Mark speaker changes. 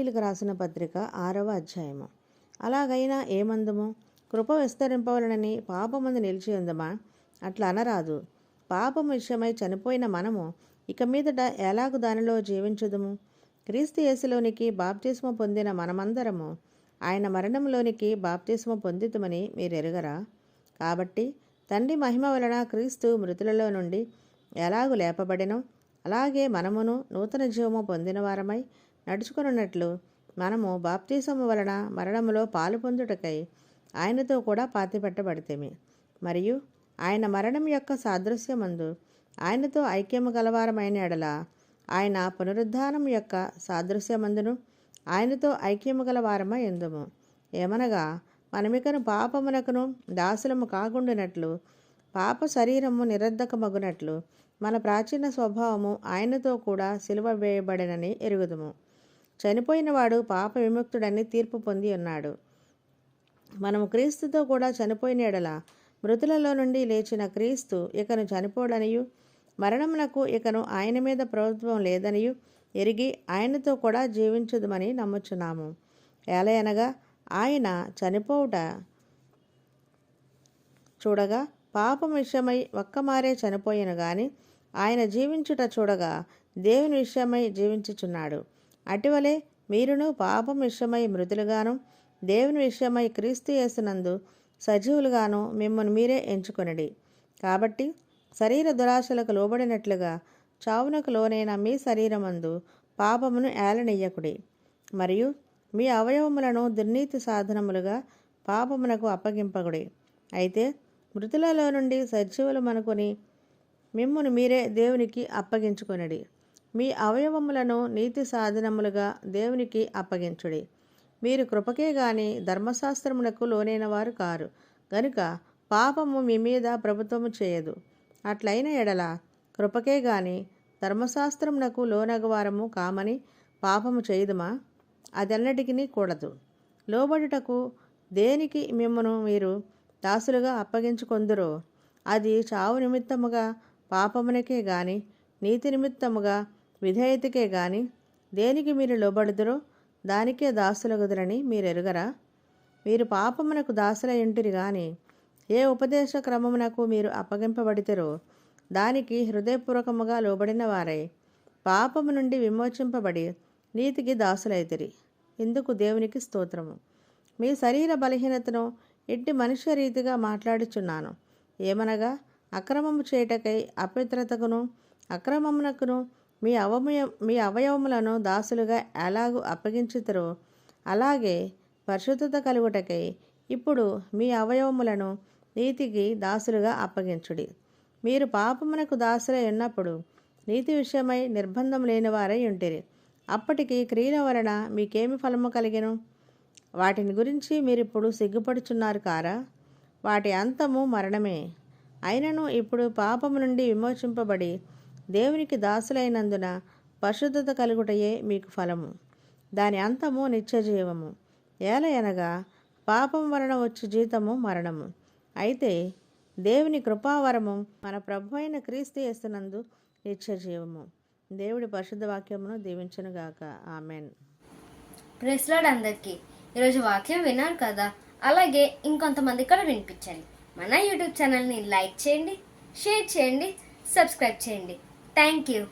Speaker 1: ఇస్రాయిల్కి రాసిన పత్రిక ఆరవ అధ్యాయము. అలాగైనా ఏమందుము కృప విస్తరింపవలనని పాపమందు నిలిచి ఉందమా? అట్లా అనరాదు. పాపం విషయమై చనిపోయిన మనము ఇక మీదట ఎలాగు దానిలో జీవించుదుము? క్రీస్తు యేసులోనికి బాప్తిస్మ పొందిన మనమందరము ఆయన మరణంలోనికి బాప్తిస్మ పొందితమని మీరు ఎరుగరా కాబట్టి తండ్రి మహిమ వలన క్రీస్తు మృతులలో నుండి ఎలాగు లేపబడినో? అలాగే మనమును నూతన జీవము పొందిన వారమై నడుచుకున్నట్లు మనము బాప్తీసము వలన మరణములో పాలు పొందుటకై ఆయనతో కూడా పాతిపెట్టబడితేమి. మరియు ఆయన మరణం యొక్క సాదృశ్యమందు ఆయనతో ఐక్యము గలవారమైన ఎడల ఆయన పునరుద్ధానం యొక్క సాదృశ్యమందును ఆయనతో ఐక్యము గలవారమై ఎందుము. ఏమనగా మనమికను పాపమునకును దాసులము కాకుండానట్లు పాప శరీరము నిరర్ధకమగునట్లు మన ప్రాచీన స్వభావము ఆయనతో కూడా సిలువ వేయబడినని ఎరుగుదుము. చనిపోయినవాడు పాప విముక్తుడని తీర్పు పొంది ఉన్నాడు. మనము క్రీస్తుతో కూడా చనిపోయిన ఎడల మృతులలో నుండి లేచిన క్రీస్తు ఇకను చనిపోడనియు మరణమునకు ఇకను ఆయన మీద ప్రభుత్వం లేదనియు ఎరిగి ఆయనతో కూడా జీవించదుమని నమ్ముచున్నాము. ఏలయనగా ఆయన చనిపోవుట చూడగా పాపం విషయమై ఒక్కమారే చనిపోయిన గాని ఆయన జీవించుట చూడగా దేవుని విషయమై జీవించుచున్నాడు. అటువలే మీరును పాపం విషయమై మృతులుగాను దేవుని విషయమై క్రీస్తు యేసునందు సజీవులుగాను మిమ్మల్ని మీరే ఎంచుకొనడి. కాబట్టి శరీర దురాశలకు లోబడినట్లుగా చావునకు లోనైన మీ శరీరమందు పాపమును ఏలనీయకుడి. మరియు మీ అవయవములను దుర్నీతి సాధనములుగా పాపమునకు అప్పగింపకుడి. అయితే మృతులలో నుండి సజీవులు మనుకొని మిమ్మును మీరే దేవునికి అప్పగించుకొనడి. మీ అవయవములను నీతి సాధనములుగా దేవునికి అప్పగించుడి. మీరు కృపకే గాని ధర్మశాస్త్రమునకు లోనైన వారు కారు. గనుక పాపము మీ మీద ప్రభుత్వము చేయదు. అట్లైన ఎడల కృపకే గాని ధర్మశాస్త్రమునకు లోనగవారము కామని పాపము చేయదుమా? అదెన్నటికి కూడదు. లోబడుటకు దేనికి మిమ్మను మీరు దాసులుగా అప్పగించుకొందురో అది చావు నిమిత్తముగా పాపమునకే గాని నీతి నిమిత్తముగా విధేయతకే గాని దేనికి మీరు లోబడుదురో దానికే దాసులగుదురని మీరు ఎరుగరా మీరు పాపమునకు దాసుల ఇంటిరి గాని ఏ ఉపదేశ క్రమమునకు మీరు అప్పగింపబడితేరో దానికి హృదయపూర్వకముగా లోబడిన వారై పాపము నుండి విమోచింపబడి నీతికి దాసులైతిరి. ఇందుకు దేవునికి స్తోత్రము. మీ శరీర బలహీనతను ఎట్టి మనుష్య రీతిగా మాట్లాడుచున్నాను. ఏమనగా అక్రమము చేయుటకై అపవిత్రతకును అక్రమమునకును మీ అవమయ మీ అవయవములను దాసులుగా ఎలాగూ అప్పగించుతారో అలాగే పరిశుద్ధత కలుగుటకై ఇప్పుడు మీ అవయవములను నీతికి దాసులుగా అప్పగించుడి. మీరు పాపమునకు దాసులై ఉన్నప్పుడు నీతి విషయమై నిర్బంధం లేని వారై ఉంటిరి. అప్పటికి క్రియల వలన మీకేమి ఫలము కలిగెను? వాటిని గురించి మీరిప్పుడు సిగ్గుపడుచున్నారు కారా? వాటి అంతము మరణమే. అయినను ఇప్పుడు పాపము నుండి విమోచింపబడి దేవునికి దాసులైనందున పరిశుద్ధత కలుగుటయే మీకు ఫలము. దాని అంతము నిత్యజీవము. ఏలయనగా పాపం వలన వచ్చు జీతము మరణము. అయితే దేవుని కృపావరము మన ప్రభు అయిన క్రీస్తు చేస్తున్నందు నిత్యజీవము. దేవుడి పరిశుద్ధ వాక్యమును దీవించునుగాక ఆమెన్.
Speaker 2: ప్రెస్లాడ్ అందరికీ. ఈరోజు వాక్యం విన్నారు కదా? అలాగే ఇంకొంతమంది కూడా వినిపించండి. మన యూట్యూబ్ ఛానల్ని లైక్ చేయండి షేర్ చేయండి సబ్స్క్రైబ్ చేయండి. Thank you.